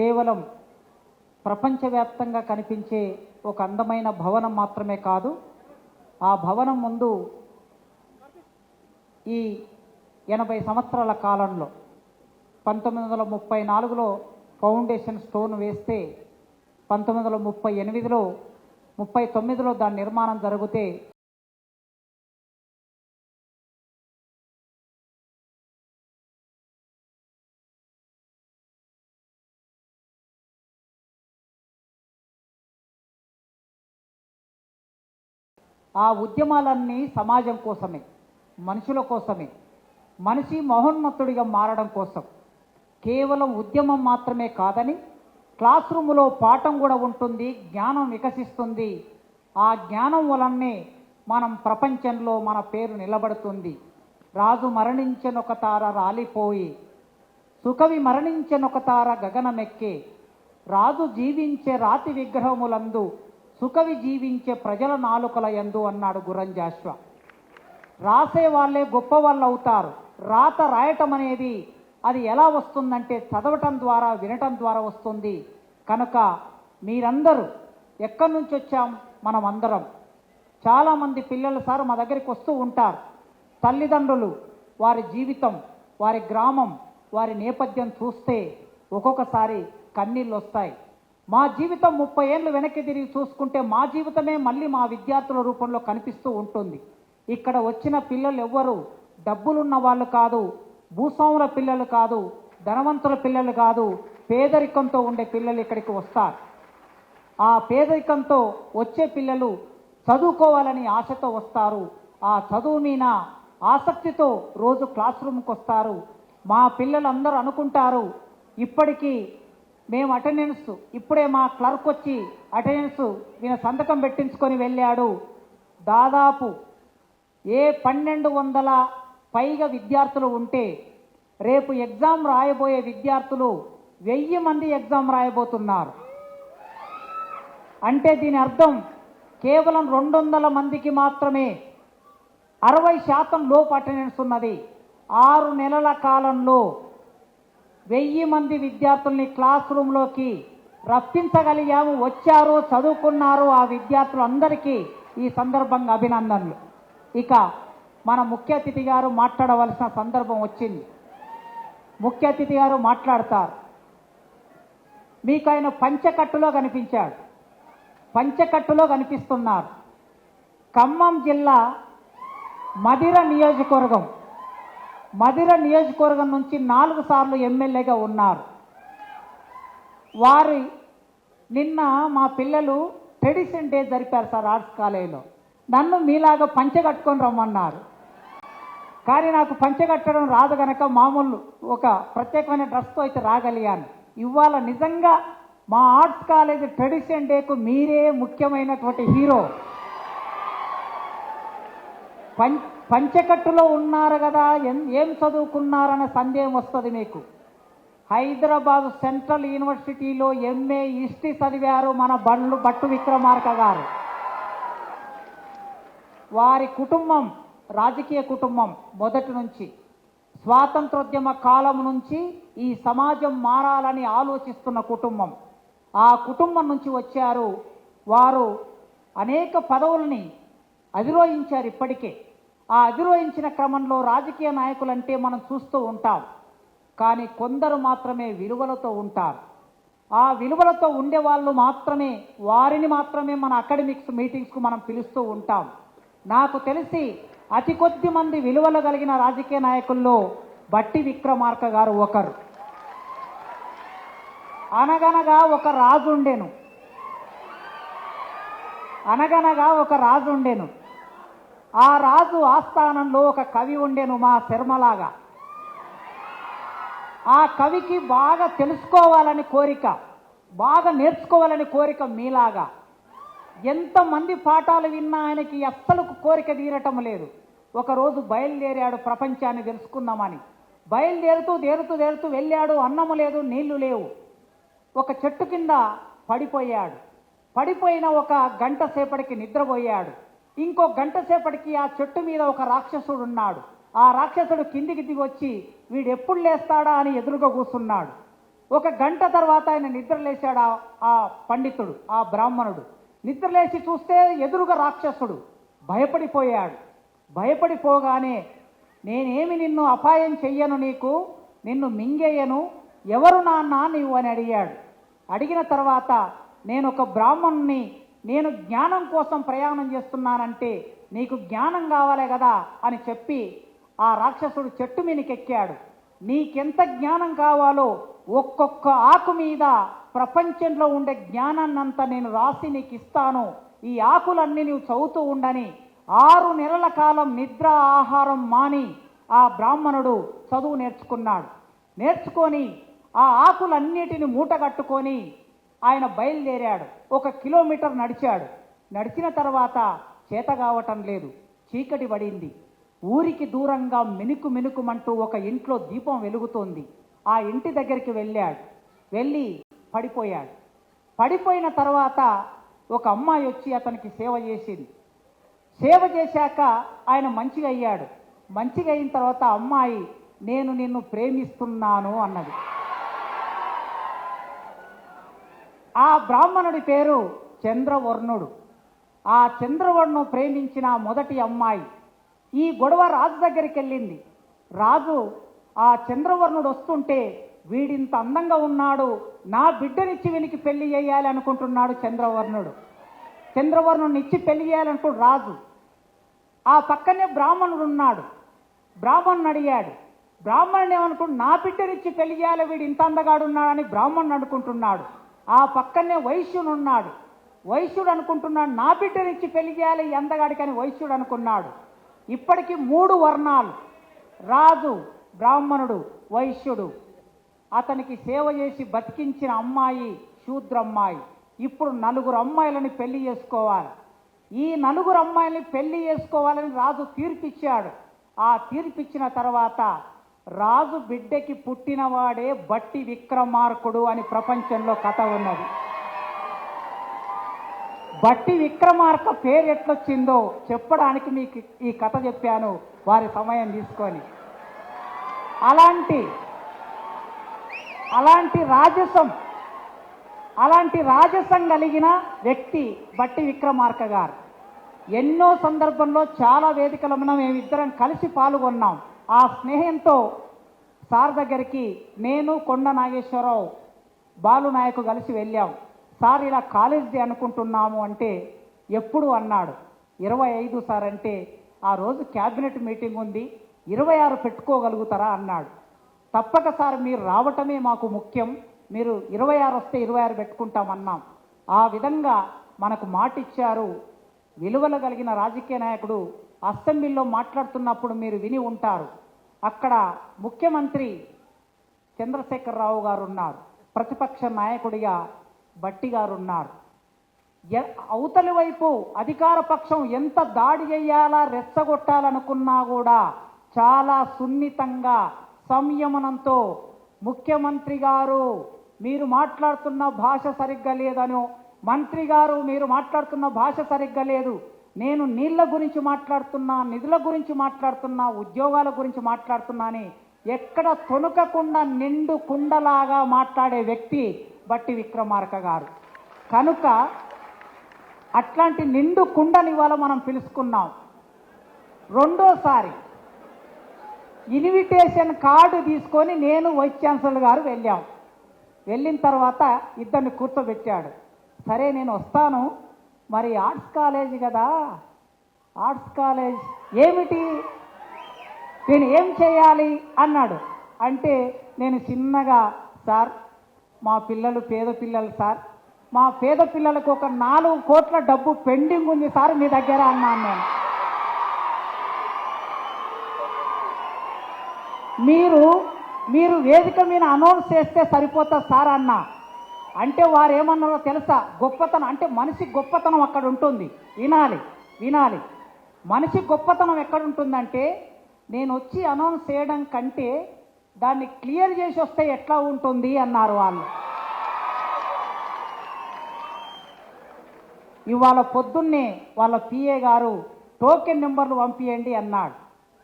కేవలం ప్రపంచవ్యాప్తంగా కనిపించే ఒక అందమైన భవనం మాత్రమే కాదు ఆ భవనం ముందు ఈ ఎనభై సంవత్సరాల కాలంలో పంతొమ్మిది వందల ముప్పై నాలుగులో ఫౌండేషన్ స్టోన్ వేస్తే పంతొమ్మిది వందల ముప్పై ఎనిమిదిలో ముప్పై తొమ్మిదిలో దాని నిర్మాణం జరిగితే ఆ ఉద్యమాలన్నీ సమాజం కోసమే మనుషుల కోసమే మనిషి మహోన్నతుడిగా మారడం కోసం. కేవలం ఉద్యమం మాత్రమే కాదని క్లాస్ రూములో పాఠం కూడా ఉంటుంది జ్ఞానం వికసిస్తుంది. ఆ జ్ఞానం వలనే మనం ప్రపంచంలో మన పేరు నిలబడుతుంది. రాజు మరణించనొక తార రాలిపోయి సుకవి మరణించనొక తార గగనమెక్కే. రాజు జీవించే రాతి విగ్రహములందు సుఖవి జీవించే ప్రజల నాలుకల ఎందు అన్నాడు గురంజాశ్వ రాసే వాళ్ళే గొప్ప వాళ్ళు అవుతారు. రాత రాయటం అనేది అది ఎలా వస్తుందంటే చదవటం ద్వారా వినటం ద్వారా వస్తుంది. కనుక మీరందరూ ఎక్కడి నుంచి వచ్చాం? మనం అందరం. చాలామంది పిల్లలు సార్ మా దగ్గరికి వస్తూ ఉంటారు. తల్లిదండ్రులు వారి జీవితం వారి గ్రామం వారి నేపథ్యం చూస్తే ఒక్కొక్కసారి కన్నీళ్ళు వస్తాయి మా జీవితం ముప్పై ఏళ్ళు వెనక్కి తిరిగి చూసుకుంటే మా జీవితమే మళ్ళీ మా విద్యార్థుల రూపంలో కనిపిస్తూ ఉంటుంది. ఇక్కడ వచ్చిన పిల్లలు ఎవ్వరు డబ్బులున్న వాళ్ళు కాదు భూస్వాముల పిల్లలు కాదు ధనవంతుల పిల్లలు కాదు పేదరికంతో ఉండే పిల్లలు ఇక్కడికి వస్తారు. ఆ పేదరికంతో వచ్చే పిల్లలు చదువుకోవాలని ఆశతో వస్తారు. ఆ చదువు మీద ఆసక్తితో రోజు క్లాస్ రూమ్కి వస్తారు. మా పిల్లలందరూ అనుకుంటారు ఇప్పటికీ మేము అటెండెన్స్ ఇప్పుడే మా క్లర్క్ వచ్చి అటెండెన్స్ ఈయన సంతకం పెట్టించుకొని వెళ్ళాడు. దాదాపు ఏ పన్నెండు వందల పైగా విద్యార్థులు ఉంటే రేపు ఎగ్జామ్ రాయబోయే విద్యార్థులు వెయ్యి మంది ఎగ్జామ్ రాయబోతున్నారు. అంటే దీని అర్థం కేవలం రెండు వందల మందికి మాత్రమే అరవై శాతం లోపు అటెండెన్స్ ఉన్నది. ఆరు నెలల కాలంలో వెయ్యి మంది విద్యార్థుల్ని క్లాస్ రూమ్లోకి రప్పించగలిగాము వచ్చారు చదువుకున్నారు ఆ విద్యార్థులందరికీ ఈ సందర్భంగా అభినందనలు. ఇక మన ముఖ్య అతిథి గారు మాట్లాడవలసిన సందర్భం వచ్చింది. ముఖ్య అతిథి గారు మాట్లాడతారు. మీకు ఆయన పంచకట్టులో కనిపించాడు. పంచకట్టులో కనిపిస్తున్నారు. ఖమ్మం జిల్లా మదిర నియోజకవర్గం. మదిర నియోజకవర్గం నుంచి నాలుగు సార్లు ఎమ్మెల్యేగా ఉన్నారు. వారి నిన్న మా పిల్లలు ట్రెడిషన్ డే జరిపారు సార్ ఆర్ట్స్ కాలేజీలో. నన్ను మీలాగా పంచె కట్టుకొని రమ్మన్నారు. కానీ నాకు పంచె కట్టడం రాదు కనుక మామూలు ఒక ప్రత్యేకమైన డ్రెస్తో అయితే రాగలిగాను. ఇవాళ నిజంగా మా ఆర్ట్స్ కాలేజ్ ట్రెడిషన్ డేకు మీరే ముఖ్యమైనటువంటి హీరో. పంచ పంచకట్టులో ఉన్నారు కదా ఎం ఏం చదువుకున్నారనే సందేహం వస్తుంది మీకు. హైదరాబాద్ సెంట్రల్ యూనివర్సిటీలో ఎంఏ హిస్టరీ చదివారు మన బండ్లు భట్టు విక్రమార్క గారు. వారి కుటుంబం రాజకీయ కుటుంబం మొదటి నుంచి. స్వాతంత్రోద్యమ కాలం నుంచి ఈ సమాజం మారాలని ఆలోచిస్తున్న కుటుంబం. ఆ కుటుంబం నుంచి వచ్చారు వారు అనేక పదవుల్ని అధిరోహించారు ఇప్పటికే. ఆ అధిరోహించిన క్రమంలో రాజకీయ నాయకులంటే మనం చూస్తూ ఉంటాం. కానీ కొందరు మాత్రమే విలువలతో ఉంటారు. ఆ విలువలతో ఉండే వాళ్ళు మాత్రమే వారిని మాత్రమే మన అకాడమిక్స్ మీటింగ్స్కు మనం పిలుస్తూ ఉంటాం. నాకు తెలిసి అతి కొద్ది మంది విలువలు కలిగిన రాజకీయ నాయకుల్లో బట్టి విక్రమార్క గారు ఒకరు. అనగనగా ఒక రాజు ఉండెను. అనగనగా ఒక రాజు ఉండెను. ఆ రాజు ఆస్థానంలో ఒక కవి ఉండెను మా శర్మలాగా ఆ కవికి బాగా తెలుసుకోవాలని కోరిక బాగా నేర్చుకోవాలని కోరిక మీలాగా. ఎంతమంది పాఠాలు విన్నా ఆయనకి అస్సలు కోరిక తీరటం లేదు. ఒకరోజు బయలుదేరాడు ప్రపంచాన్ని తెలుసుకుందామని. బయలుదేరుతూ దేరుతూ దేరుతూ వెళ్ళాడు అన్నము లేదు నీళ్ళు లేవు. ఒక చెట్టు కింద పడిపోయాడు. పడిపోయిన ఒక గంట సేపటికి నిద్రపోయాడు. ఇంకో గంట సేపటికి ఆ చెట్టు మీద ఒక రాక్షసుడు ఉన్నాడు. ఆ రాక్షసుడు కిందికి దిగి వచ్చి వీడు ఎప్పుడు లేస్తాడా? అని ఎదురుగా కూర్చున్నాడు. ఒక గంట తర్వాత ఆయన నిద్రలేశాడు ఆ- ఆ పండితుడు ఆ బ్రాహ్మణుడు. నిద్రలేచి చూస్తే ఎదురుగా రాక్షసుడు భయపడిపోయాడు. భయపడిపోగానే నేనేమి నిన్ను అపాయం చెయ్యను నీకు? నిన్ను మింగేయను? ఎవరు నాన్న నీవు? అని అడిగాడు. అడిగిన తర్వాత నేను ఒక బ్రాహ్మణుని నేను జ్ఞానం కోసం ప్రయాణం చేస్తున్నానంటే నీకు జ్ఞానం కావాలి కదా అని చెప్పి ఆ రాక్షసుడు చెట్టు మీదకెక్కాడు నీకెంత జ్ఞానం కావాలో ఒక్కొక్క ఆకు మీద ప్రపంచంలో ఉండే జ్ఞానాన్నంతా నేను రాసి నీకు ఇస్తాను ఈ ఆకులన్నీ నీవు చదువుతూ ఉండని ఆరు నెలల కాలం నిద్ర ఆహారం మాని ఆ బ్రాహ్మణుడు చదువు నేర్చుకున్నాడు. నేర్చుకొని ఆ ఆకులన్నిటిని మూట కట్టుకొని ఆయన బయలుదేరాడు. ఒక కిలోమీటర్ నడిచాడు. నడిచిన తర్వాత చేత కావటం లేదు. చీకటి పడింది. ఊరికి దూరంగా మెనుకు మెనుకుమంటూ ఒక ఇంట్లో దీపం వెలుగుతోంది. ఆ ఇంటి దగ్గరికి వెళ్ళాడు. వెళ్ళి పడిపోయాడు. పడిపోయిన తర్వాత ఒక అమ్మాయి వచ్చి అతనికి సేవ చేసింది. సేవ చేశాక ఆయన మంచిగా అయ్యాడు. మంచిగా అయిన తర్వాత అమ్మాయి నేను నిన్ను ప్రేమిస్తున్నాను అన్నది. ఆ బ్రాహ్మణుడి పేరు చంద్రవర్ణుడు. ఆ చంద్రవర్ణు ప్రేమించిన మొదటి అమ్మాయి. ఈ గొడవ రాజు దగ్గరికి వెళ్ళింది. రాజు ఆ చంద్రవర్ణుడు వస్తుంటే వీడింత అందంగా ఉన్నాడు. నా బిడ్డనిచ్చి వీనికి పెళ్ళి చేయాలి అనుకుంటున్నాడు చంద్రవర్ణుడు. చంద్రవర్ణుడిని ఇచ్చి పెళ్ళి చేయాలనుకుంటు రాజు ఆ పక్కనే బ్రాహ్మణుడు ఉన్నాడు. బ్రాహ్మణుని అడిగాడు బ్రాహ్మణుడు ఏమనుకుంటు నా బిడ్డనిచ్చి పెళ్ళి చేయాలి. వీడు ఇంత అందగాడు ఉన్నాడని బ్రాహ్మణుడు అనుకుంటున్నాడు. ఆ పక్కనే వైశ్యుడు ఉన్నాడు వైశ్యుడు అనుకుంటున్నాడు నా బిడ్డనిచ్చి పెళ్ళి చేయాలి ఎందగాడికని వైశ్యుడు అనుకున్నాడు ఇప్పటికి మూడు వర్ణాలు. రాజు బ్రాహ్మణుడు వైశ్యుడు. అతనికి సేవ చేసి బతికించిన అమ్మాయి శూద్రమ్మాయి. ఇప్పుడు నలుగురు అమ్మాయిలని పెళ్ళి చేసుకోవాలి. ఈ నలుగురు అమ్మాయిని పెళ్ళి చేసుకోవాలని రాజు తీర్పిచ్చాడు. ఆ తీర్పిచ్చిన తర్వాత రాజు బిడ్డకి పుట్టినవాడే బట్టి విక్రమార్కుడు అని ప్రపంచంలో కథ ఉన్నది. బట్టి విక్రమార్క పేరు ఎట్లొచ్చిందో చెప్పడానికి మీకు ఈ కథ చెప్పాను. వారి సమయం తీసుకొని. అలాంటి అలాంటి రాజసం అలాంటి రాజసం కలిగిన వ్యక్తి బట్టి విక్రమార్క గారు. ఎన్నో సందర్భంలో చాలా వేదికల మనం మేమిద్దరం కలిసి పాల్గొన్నాం. ఆ స్నేహంతో సార్ దగ్గరికి నేను కొండ నాగేశ్వరరావు బాలు నాయకు కలిసి వెళ్ళాం. సార్ ఇలా కాలేజీ అనుకుంటున్నాము అంటే ఎప్పుడు అన్నాడు. ఇరవై ఐదు సార్ అంటే ఆ రోజు క్యాబినెట్ మీటింగ్ ఉంది ఇరవై ఆరు పెట్టుకోగలుగుతారా అన్నాడు. తప్పక సార్ మీరు రావటమే మాకు ముఖ్యం మీరు ఇరవై ఆరు వస్తే ఇరవై ఆరు పెట్టుకుంటామన్నాం. ఆ విధంగా మనకు మాట ఇచ్చారు విలువలు కలిగిన రాజకీయ నాయకుడు అసెంబ్లీలో మాట్లాడుతున్నప్పుడు మీరు విని ఉంటారు. అక్కడ ముఖ్యమంత్రి చంద్రశేఖరరావు గారు ఉన్నారు ప్రతిపక్ష నాయకుడిగా బట్టి గారు ఉన్నారు ఎ- అవతలి వైపు అధికార పక్షం ఎంత దాడి చేయాలా రెచ్చగొట్టాలనుకున్నా కూడా చాలా సున్నితంగా సంయమనంతో ముఖ్యమంత్రి గారు మీరు మాట్లాడుతున్న భాష సరిగ్గా లేదనో మంత్రి గారు మీరు మాట్లాడుతున్న భాష సరిగ్గా లేదు నేను నీళ్ళ గురించి మాట్లాడుతున్నా నిధుల గురించి మాట్లాడుతున్నా ఉద్యోగాల గురించి మాట్లాడుతున్నా అని ఎక్కడ తొనకకుండా నిండు కుండలాగా మాట్లాడే వ్యక్తి బట్టి విక్రమార్క గారు. కనుక అట్లాంటి నిండు కుండని ఇవాళ మనం పిలుచుకున్నాం. రెండోసారి ఇన్విటేషన్ కార్డు తీసుకొని నేను వైస్ ఛాన్సలర్ గారు వెళ్ళాం. వెళ్ళిన తర్వాత ఇద్దరిని కూర్చోబెట్టాడు. సరే నేను వస్తాను మరి ఆర్ట్స్ కాలేజ్ కదా. ఆర్ట్స్ కాలేజ్ ఏమిటి? నేను ఏం చేయాలి అన్నాడు. అంటే నేను చిన్నగా సార్ మా పిల్లలు పేద పిల్లలు సార్. మా పేద పిల్లలకు ఒక నాలుగు కోట్ల డబ్బు పెండింగ్ ఉంది సార్ మీ దగ్గర అన్నాను నేను. మీరు మీరు వేదిక మీద అనౌన్స్ చేస్తే సరిపోతుంది సార్ అన్నా. అంటే వారు ఏమన్నారో తెలుసా? గొప్పతనం అంటే మనిషి గొప్పతనం అక్కడ ఉంటుంది. వినాలి వినాలి. మనిషి గొప్పతనం ఎక్కడ ఉంటుందంటే నేను వచ్చి అనౌన్స్ చేయడం కంటే దాన్ని క్లియర్ చేసి వస్తే ఎట్లా ఉంటుంది అన్నారు వాళ్ళు. ఇవాళ పొద్దున్నే వాళ్ళ పిఏ గారు టోకెన్ నెంబర్లు పంపించండి అన్నాడు.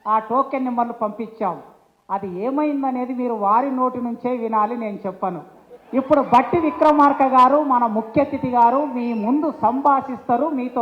ఆ టోకెన్ నెంబర్లు పంపించాం. అది ఏమైందనేది మీరు వారి నోటి నుంచే వినాలి నేను చెప్పను. ఇప్పుడు బట్టి విక్రమార్క గారు మన ముఖ్య అతిథి గారు మీ ముందు సంభాషిస్తారు మీతో